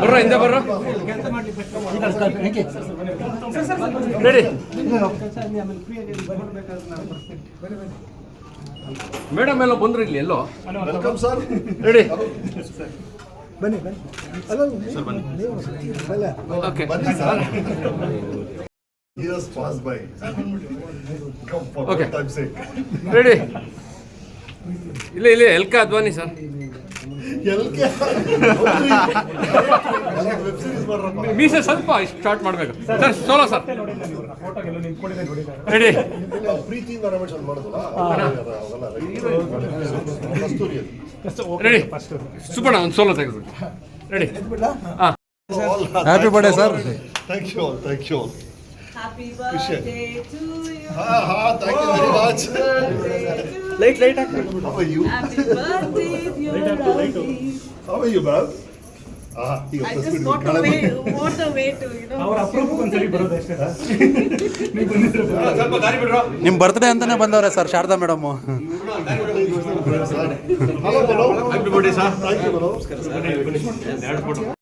ಬರ್ರ ಹಿಂದೆ ಬರ್ರ ರೆಡಿ ಮೇಡಮ್ ಎಲ್ಲ ಬಂದ್ರು ಇಲ್ಲಿ ಎಲ್ಲೋ? Welcome sir ready. ಬನ್ನಿ ಬನ್ನಿ. Years pass by. Come for Okay. one time's sake. Ready ಇಲ್ಲ ಇಲ್ಲ ಎಲ್ಕ ಅದ್ವಾನಿ ಸರ್ ಮೀಸೆ ಸ್ವಲ್ಪ ಸ್ಟಾರ್ಟ್ ಮಾಡ್ಬೇಕು. Sir solo sir ready. Ready. Subbanna ಒಂದು ಸೋಲೋ ತೆಗೆದ್ಬಿಟ್ಟು ರೆಡಿ. ಹಾಂ. Happy birthday sir Thank you all, light you all. You happy birthday. How are you, Bab? Ah, ಈಗ I just got ಕಳೆ away, what a way to, you know. ಸ್ವಲ್ಪ ದಾರಿ ಬಿಡ್ರೋ ನಿಮ್ಮ birthday ಅಂತಾನೆ ಬಂದವ್ರೆ sir Sharada madam Hello, Mano. Happy birthday